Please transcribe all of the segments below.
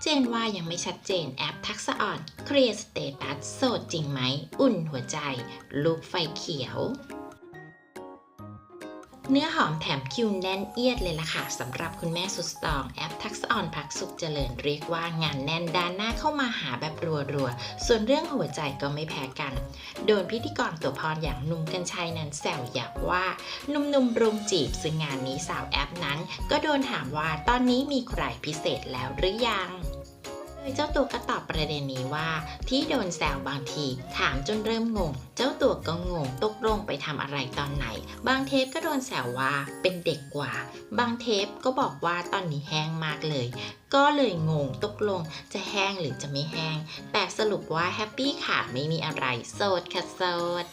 เจนว่ายังไม่ชัดเจนแอปทักษะอ่อนเคลียร์สเตตัสโสดจริงไหม อุ่นหัวใจ ลูกไฟเขียว เนื้อหอมแถมคิวแน่นเอียดเลยล่ะค่ะสำหรับคุณแม่สุดสตรองแอปทักษออนพักสุขเจริญเรียกว่างานแน่นด้านหน้าเข้ามาหาแบบรัวๆ ส่วนเรื่องหัวใจก็ไม่แพ้กัน โดนพิธีกรตัวพรอย่างนุ่มกัญชัยนั้นแซวหยับว่านุ่มๆรุมจีบซึ่งงานนี้สาวแอปนั้น ก็โดนถามว่าตอนนี้มีใครพิเศษแล้วหรือยัง โดยเจ้าตัวก็ตอบประเด็นนี้ว่า ที่โดนแซวบางที ถามจนเริ่มงง เจ้าตัวก็งงตกลงไปทำอะไรตอนไหน บางเทปก็โดนแซวว่าเป็นเด็กกว่า บางเทปก็บอกว่าตอนนี้แห้งมากเลย ก็เลยงงตกลงจะแห้งหรือจะไม่แห้ง แต่สรุปว่าแฮปปี้ค่ะไม่มีอะไรโสดค่ะโสด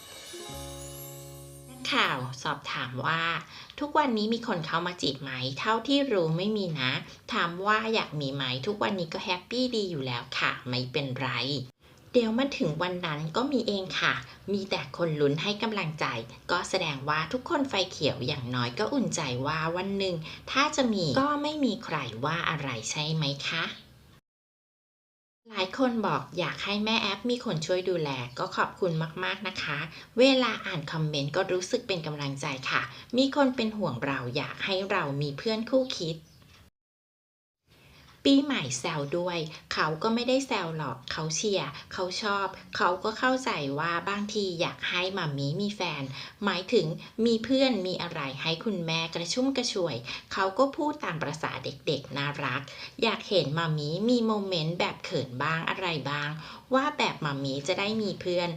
ข่าวสอบถามว่า ทุกวันนี้มีคนเข้ามาจีบไหม เท่าที่รู้ไม่มีนะ ถามว่าอยากมีไหม ทุกวันนี้ก็แฮปปี้ดีอยู่แล้วค่ะ ไม่เป็นไรเดี๋ยวมาถึงวันนั้นก็มีเองค่ะ มีแต่คนลุ้นให้กำลังใจ ก็แสดงว่าทุกคนไฟเขียวอย่างน้อยก็อุ่นใจว่าวันหนึ่งถ้าจะมีก็ไม่มีใครว่าอะไรใช่ไหมคะ หลายคนบอกอยากให้แม่แอปมีคนช่วยดูแล ก็ขอบคุณมากๆนะคะ เวลาอ่านคอมเมนต์ก็รู้สึกเป็นกำลังใจค่ะ มีคนเป็นห่วงเราอยากให้เรามีเพื่อนคู่คิด ปีใหม่แซวด้วย เขาก็ไม่ได้แซวหรอกเขาเชียร์เขาชอบ เขาก็เข้าใจว่าบางทีอยากให้มามีมีแฟน หมายถึงมีเพื่อนมีอะไรให้คุณแม่กระชุ่มกระชวย เขาก็พูดตามประษาเด็กๆน่ารัก อยากเห็นมามีมีโมเมนต์แบบเขินบ้างอะไรบ้าง ว่าแบบมามีจะได้มีเพื่อน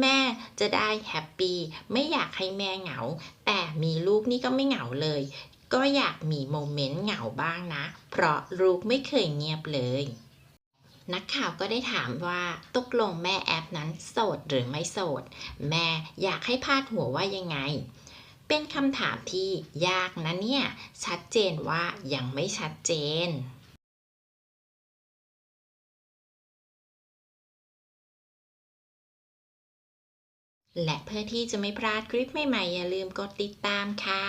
แม่จะได้แฮปปี้ไม่อยากให้แม่เหงา แต่มีลูกนี่ก็ไม่เหงาเลย ก็อยากมีโมเมนต์เหงาบ้างนะ เพราะลูกไม่เคยเงียบเลย นักข่าวก็ได้ถามว่าตกลงแม่แอปนั้นโสดหรือไม่โสด แม่อยากให้พาดหัวว่ายังไง เป็นคำถามที่ยากนะเนี่ย ชัดเจนว่ายังไม่ชัดเจนและเพื่อที่จะไม่พลาดคลิปใหม่ๆ อย่าลืมกดติดตามค่ะ